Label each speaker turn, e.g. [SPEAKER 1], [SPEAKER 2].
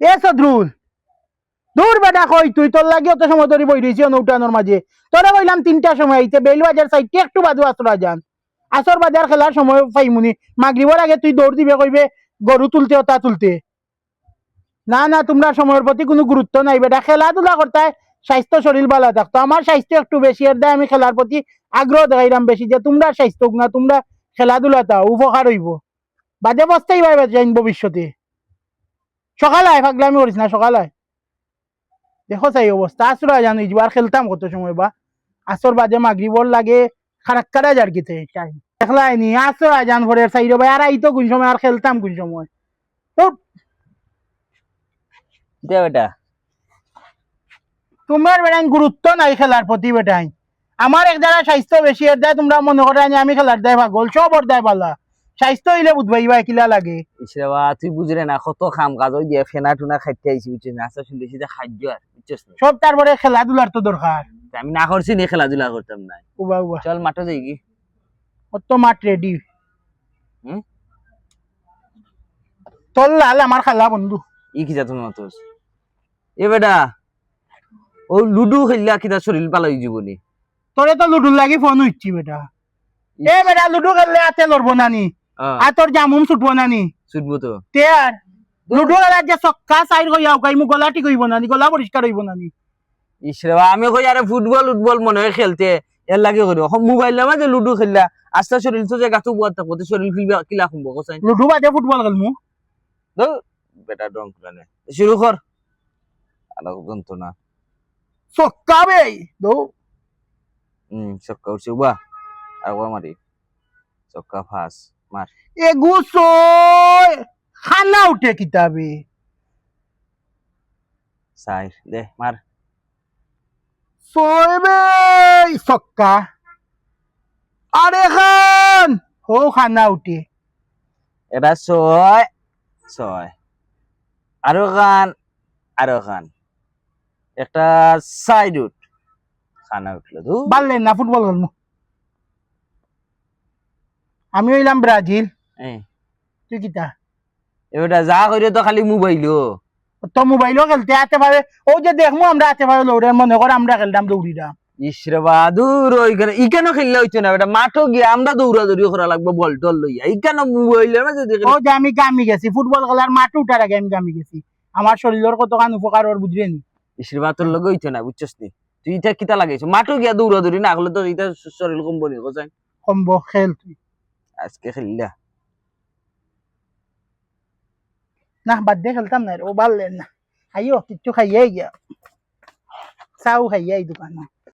[SPEAKER 1] এ সদরুল, দূর বেটা কই তুই? তোর লাগি অত সময় ধরে বই রয়েছি নৌটানোর মাঝে। তোরা কইলাম তিনটার সময় আইতে বেল বাজার সাইডে একটু বাদু আসরা যান। আসর বাজার খেলার সময় পাইমুনি। মাগরিবর আগে তুই দৌড় দিবে কইবে, গরু তুলতে ও তুলতে। না না, তোমরা সময়ের প্রতি কোনো গুরুত্ব নাই বেটা। খেলাধুলা করতে স্বাস্থ্য শরীর ভালো থাকতো আমার স্বাস্থ্য একটু বেশি, এর দেয় আমি খেলার প্রতি আগ্রহ দেখাইলাম বেশি যে তোমরা স্বাস্থ্য না, তোমরা খেলাধুলাটা উপকার হইব। বাদে বস্তাই পাইবে যাইন ভবিষ্যতে। সকালে আয় ফাগলামি করিস না সকালে। দেখো চাই অবস্থা আসর জানো আর খেলতাম কত সময় বা। আসর বাদে মাগরিবর লাগে খারাপ কারা যার কিতে দেখলাই নি আসর আজান ভরে চাই ভাই আর আইতো কোন সময় আর খেলতাম কোন সময়। উঠ,
[SPEAKER 2] দে বেটা।
[SPEAKER 1] তোমার বেটাই গুরুত্ব নাই খেলার প্রতি বেটাই আমার এক দ্বারা স্বাস্থ্য বেশি এর দেয় তোমরা মনে করে আনি আমি খেলার দেয় পাগল সব ওর দেয় পালা। স্বাস্থ্য হইলে বুধবাইবা কিলা লাগে।
[SPEAKER 2] ইসরে বা তুই বুঝরে না কত খাম কাজ ওই দিয়ে ফেনা টুনা খাইতে আইছি বুঝছিস না? আচ্ছা শুনতেছি যে খাদ্য আর বুঝছিস না?
[SPEAKER 1] সব তারপরে খেলাধুলার তো দরকার।
[SPEAKER 2] আমি না করছি নি খেলাধুলা করতাম না।
[SPEAKER 1] উবা উবা।
[SPEAKER 2] চল মাঠে যাই কি?
[SPEAKER 1] কত মাঠ রেডি
[SPEAKER 2] হুম?
[SPEAKER 1] তোর লাল আমার খালা বন্ধু।
[SPEAKER 2] ই কিতা তুমি অতস এ বেটা ও লুডু খেললা কিতা শরীর পালাই জীবনী
[SPEAKER 1] তোরে তো লুডুর লাগি ফোন হইছি বেটা। এ বেটা লুডু খেললে হাতে লড়বো নানি আর তোর জামুম ছুটবো নানি।
[SPEAKER 2] ছুটবো তো।
[SPEAKER 1] তে আর লুডু খেলার যে চক্কা সাইড হইয়া উকাই মু গলা ঠিক হইব নানি গলা পরিষ্কার হইব নানি।
[SPEAKER 2] ইসরে বা আমি কই আরে ফুটবল উটবল মনে হয় খেলতে এর লাগে করি মোবাইল মাঝে লুডু খেললা আস্তে শরীর তো যে গাতু বুয়ার থাকব শরীর কিলা কিলা খুনবো কোসাই
[SPEAKER 1] লুডু বাদে ফুটবল খেলমু
[SPEAKER 2] বেটা ডং প্লানে শুরু কর আলো যন্ত্রণা
[SPEAKER 1] চক্কা বে দৌ।
[SPEAKER 2] হুম চক্কা উঠছে উবা। আর মারি চক্কা ফাস মার।
[SPEAKER 1] এগু সয় খানা উঠে কিতাবে।
[SPEAKER 2] সাই দে মার।
[SPEAKER 1] সয় বে চক্কা আরে খান হো খানা উঠে।
[SPEAKER 2] এটা ছয় ছয়। আরও খান আরও খান। একটা সাইড উঠ। খানা উঠল দু
[SPEAKER 1] বাড়লেন না ফুটবল খেলমু আমি হইলাম ব্রাজিল। তুই কিতা?
[SPEAKER 2] এবারটা যা করে তো খালি মোবাইলও
[SPEAKER 1] তো মোবাইলও খেলতে আতে পারে ও যে দেখমু আমরা আতে পারে লৌড়ে মনে করে আমরা খেলতাম দৌড়িলাম
[SPEAKER 2] ইসরে বাদুর ওইখানে ইখানে খেললে হইতো না বেটা? মাঠও গিয়ে আমরা দৌড়াদৌড়ি করা লাগবে বল টল লইয়া ইখানে মোবাইলের মাঝে
[SPEAKER 1] ও যে আমি গামি গেছি ফুটবল খেলার মাঠ উঠার আগে আমি গামি গেছি। আমার শরীরের কতখান উপকার ওর বুঝলি নি।
[SPEAKER 2] ইসরে বাতর লগে হইতো না বুঝছস নি? তুই ইটা কিতা লাগাইছো? মাঠও গিয়া দৌড়াদৌড়ি না হলে তো ইটা শরীর কম বনি কোথায়
[SPEAKER 1] সম্ভব খেল তুই।
[SPEAKER 2] আজকে খেললা
[SPEAKER 1] না বাদ দিয়ে খেলতাম না ও বাড়লেন না আইও কিচ্ছু খাইয়াই গিয়া চাও খাইয়াই দোকানে